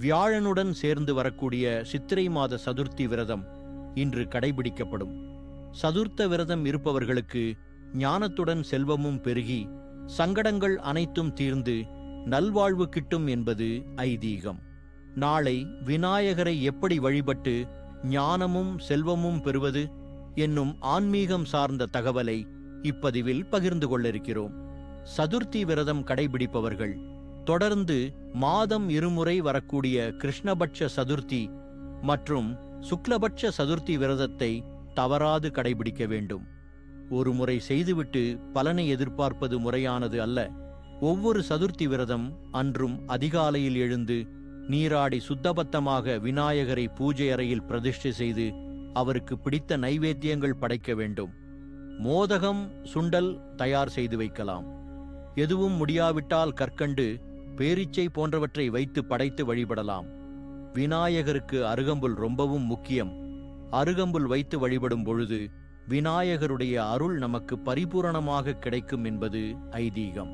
வியாழனுடன் சேர்ந்து வரக்கூடிய சித்திரை மாத சதுர்த்தி விரதம் இன்று கடைபிடிக்கப்படும். சதுர்த்த விரதம் இருப்பவர்களுக்கு ஞானத்துடன் செல்வமும் பெருகி சங்கடங்கள் அனைத்தும் தீர்ந்து நல்வாழ்வு கிட்டும் என்பது ஐதீகம். நாளை விநாயகரை எப்படி வழிபட்டு ஞானமும் செல்வமும் பெறுவது என்னும் ஆன்மீகம் சார்ந்த தகவலை இப்பதிவில் பகிர்ந்து கொள்ளிருக்கிறோம் சதுர்த்தி விரதம் கடைபிடிப்பவர்கள் தொடர்ந்து மாதம் இருமுறை வரக்கூடிய கிருஷ்ணபட்ச சதுர்த்தி மற்றும் சுக்லபட்ச சதுர்த்தி விரதத்தை தவறாது கடைபிடிக்க வேண்டும். ஒரு முறை செய்துவிட்டு பலனை எதிர்பார்ப்பது முறையானது அல்ல. ஒவ்வொரு சதுர்த்தி விரதம் அன்றும் அதிகாலையில் எழுந்து நீராடி சுத்தபத்தமாக விநாயகரை பூஜை அறையில் பிரதிஷ்டை செய்து அவருக்கு பிடித்த நைவேத்தியங்கள் படைக்க வேண்டும். மோதகம் சுண்டல் தயார் செய்து வைக்கலாம். எதுவும் முடியாவிட்டால் கற்கண்டு பேரிச்சை போன்றவற்றை வைத்து படைத்து வழிபடலாம். விநாயகருக்கு அருகம்புல் ரொம்பவும் முக்கியம். அருகம்புல் வைத்து வழிபடும் பொழுது விநாயகருடைய அருள் நமக்கு பரிபூரணமாக கிடைக்கும் என்பது ஐதீகம்.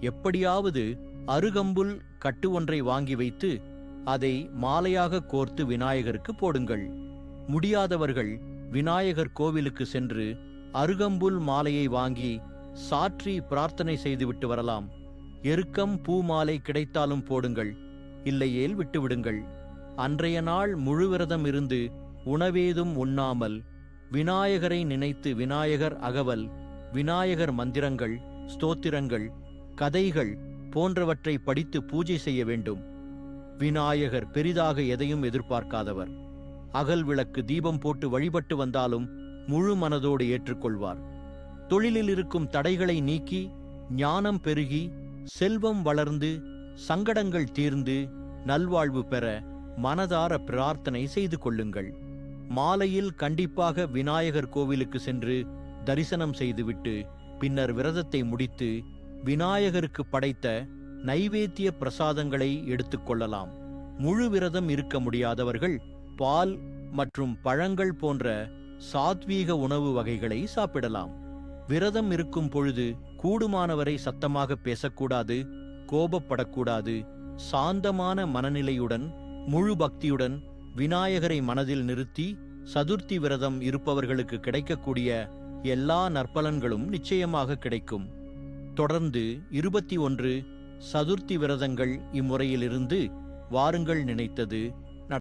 எப்படியாவது அருகம்புல் கட்டு ஒன்றை வாங்கி வைத்து அதை மாலையாக கோர்த்து விநாயகருக்கு போடுங்கள். முடியாதவர்கள் விநாயகர் கோவிலுக்கு சென்று அருகம்புல் மாலையை வாங்கி சாற்றி பிரார்த்தனை செய்துவிட்டு வரலாம். எருக்கம் பூ மாலை கிடைத்தாலும் போடுங்கள். இல்லையேல் விட்டுவிடுங்கள். அன்றைய நாள் முழு விரதம் இருந்து உணவேதும் உண்ணாமல் விநாயகரை நினைத்து விநாயகர் அகவல் விநாயகர் மந்திரங்கள் ஸ்தோத்திரங்கள் கதைகள் போன்றவற்றை படித்து பூஜை செய்ய வேண்டும். விநாயகர் பெரிதாக எதையும் எதிர்பார்க்காதவர். அகல் விளக்கு தீபம் போட்டு வழிபட்டு வந்தாலும் முழு மனதோடு ஏற்றுக்கொள்வார். தொழிலில் இருக்கும் தடைகளை நீக்கி ஞானம் பெருகி செல்வம் வளர்ந்து சங்கடங்கள் தீர்ந்து நல்வாழ்வு பெற மனதார பிரார்த்தனை செய்து கொள்ளுங்கள். மாலையில் கண்டிப்பாக விநாயகர் கோவிலுக்கு சென்று தரிசனம் செய்துவிட்டு பின்னர் விரதத்தை முடித்து விநாயகருக்கு படைத்த நைவேத்திய பிரசாதங்களை எடுத்துக்கொள்ளலாம் முழு விரதம் இருக்க முடியாதவர்கள் பால் மற்றும் பழங்கள் போன்ற சாத்வீக உணவு வகைகளை சாப்பிடலாம். விரதம் இருக்கும் பொழுது கூடுமானவரை சத்தமாக பேசக்கூடாது கோபப்படக்கூடாது. சாந்தமான மனநிலையுடன் முழு பக்தியுடன் விநாயகரை மனதில் நிறுத்தி சதுர்த்தி விரதம் இருப்பவர்களுக்கு கிடைக்கக்கூடிய எல்லா நற்பலன்களும் நிச்சயமாக கிடைக்கும். தொடர்ந்து இருபத்தி ஒன்று சதுர்த்தி விரதங்கள் இம்முறையிலிருந்து வாருங்கள் நினைத்தது.